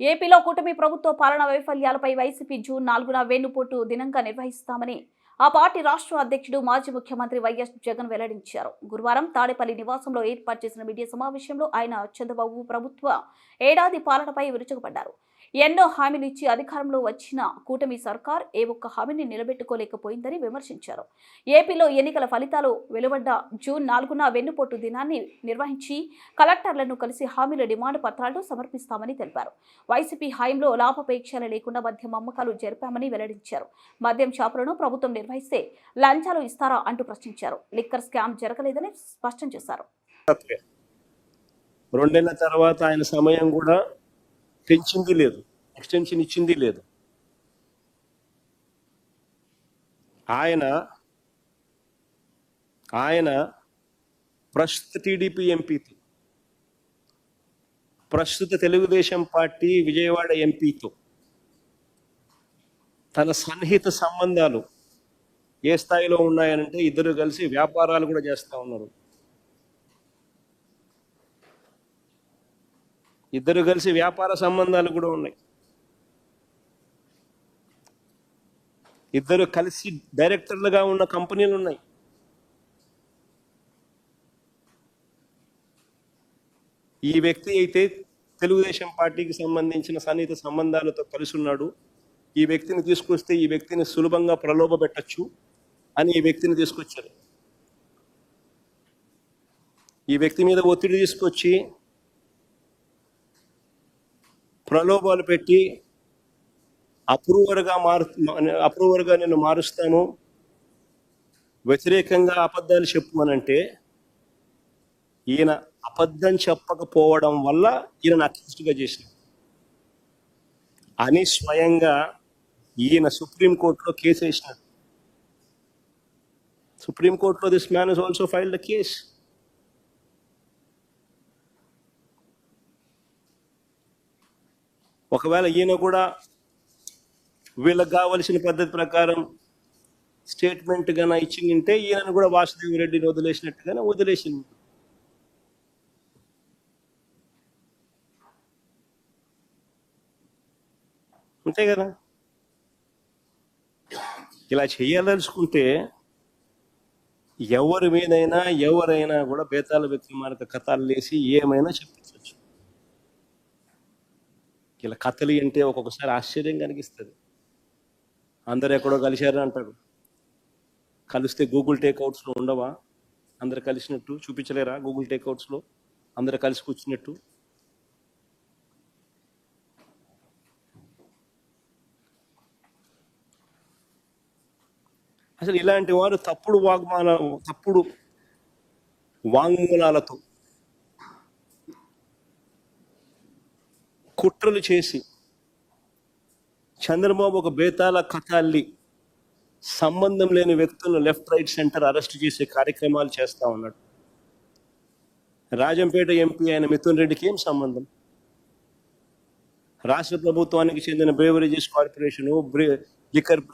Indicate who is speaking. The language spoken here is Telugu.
Speaker 1: ఏపీలో కూటమి ప్రభుత్వ పాలన వైఫల్యాలపై వైసీపీ జూన్ నాలుగున వేణుపోటు దినంగా నిర్వహిస్తామని ఆ పార్టీ రాష్ట్ర అధ్యక్షుడు మాజీ ముఖ్యమంత్రి వైఎస్ జగన్ వెల్లడించారు. గురువారం తాడేపల్లి నివాసంలో ఏర్పాటు చేసిన మీడియా సమావేశంలో ఆయన చంద్రబాబు ప్రభుత్వ ఏడాది పాలనపై విరుచుకుపడ్డారు. ఎన్నో హామీలు ఇచ్చి అధికారంలో వచ్చిన కూటమి సర్కార్ ఏ ఒక్క హామీని నిలబెట్టుకోలేకపోయిందని విమర్శించారు. ఏపీలో ఎన్నికల ఫలితాలు వెలువడ్డ జూన్ నాలుగున వెన్నుపోటు దినాన్ని నిర్వహించి కలెక్టర్లను కలిసి హామీల డిమాండ్ పత్రాలు సమర్పిస్తామని తెలిపారు. వైసీపీ హాయంలో లాభపేక్షలు లేకుండా మద్యం అమ్మకాలు జరిపామని వెల్లడించారు. మద్యం షాపులను ప్రభుత్వం నిర్వహిస్తే లంచాలు ఇస్తారా అంటూ ప్రశ్నించారు. లిక్కర్ స్కామ్ జరగలేదని స్పష్టం చేశారు.
Speaker 2: రెండేళ్ళ తర్వాత ఆయన సమయం కూడా పెంచింది లేదు. ఎక్స్టెన్షన్ ఇచ్చింది లేదు. ఆయన ఆయన ప్రస్తుత టీడీపీ ఎంపీతో ప్రస్తుత తెలుగుదేశం పార్టీ విజయవాడ ఎంపీతో తన సన్నిహిత సంబంధాలు ఏ స్థాయిలో ఉన్నాయనంటే ఇద్దరు కలిసి వ్యాపారాలు కూడా చేస్తూ ఉన్నారు. ఇద్దరు కలిసి వ్యాపార సంబంధాలు కూడా ఉన్నాయి. ఇద్దరు కలిసి డైరెక్టర్లుగా ఉన్న కంపెనీలు ఉన్నాయి. ఈ వ్యక్తి అయితే తెలుగుదేశం పార్టీకి సంబంధించిన సన్నిహిత సంబంధాలతో కలిసి ఉన్నాడు. ఈ వ్యక్తిని తీసుకొస్తే ఈ వ్యక్తిని సులభంగా ప్రలోభ పెట్టచ్చు అని ఈ వ్యక్తిని తీసుకొచ్చారు. ఈ వ్యక్తి మీద ఒత్తిడి తీసుకొచ్చి ప్రలోభాలు పెట్టి అప్రూవర్గా మారు అప్రూవర్గా నేను మారుస్తాను. వ్యతిరేకంగా అబద్ధాలు చెప్పు అని అంటే ఈయన అబద్ధం చెప్పకపోవడం వల్ల ఈయన అక్యూస్డ్గా చేసిన అని స్వయంగా ఈయన సుప్రీంకోర్టులో కేసు వేసినాడు. సుప్రీంకోర్టులో this man is also filed the case. ఒకవేళ ఈయన కూడా వీళ్ళకి కావలసిన పద్ధతి ప్రకారం స్టేట్మెంట్ గాన ఇచ్చిందంటే ఈయనను కూడా వాసుదేవి రెడ్డిని వదిలేసినట్టుగానే వదిలేసింది. అంతే కదా? ఇలా చేయాలనుకుంటే ఎవరి మీదైనా ఎవరైనా కూడా బేతాల విక్రమార్క కథలు లేసి ఏమైనా చెప్పించవచ్చు. ఇలా కథలు అంటే ఒక్కొక్కసారి ఆశ్చర్యం కలిగిస్తుంది. అందరు ఎక్కడో కలిశారని అంటాడు కలిస్తే గూగుల్ టేక్అవుట్స్లో ఉండవా? అందరు కలిసినట్టు చూపించలేరా గూగుల్ టేక్అవుట్స్లో అందరు కలిసి కూర్చున్నట్టు? అసలు ఇలాంటి వారు తప్పుడు వాగ్మాన తప్పుడు వాంగ్మూలాలతో కుట్రలు చేసి చంద్రబాబు ఒక బేతాల కథ అల్లి సంబంధం లేని వ్యక్తులను లెఫ్ట్ రైట్ సెంటర్ అరెస్ట్ చేసే కార్యక్రమాలు చేస్తా ఉన్నాడు. రాజంపేట ఎంపీ అయిన మిథున్ రెడ్డికి ఏం సంబంధం? రాష్ట్ర ప్రభుత్వానికి చెందిన బ్రేవరేజెస్ కార్పొరేషను బ్రే లిక్కర్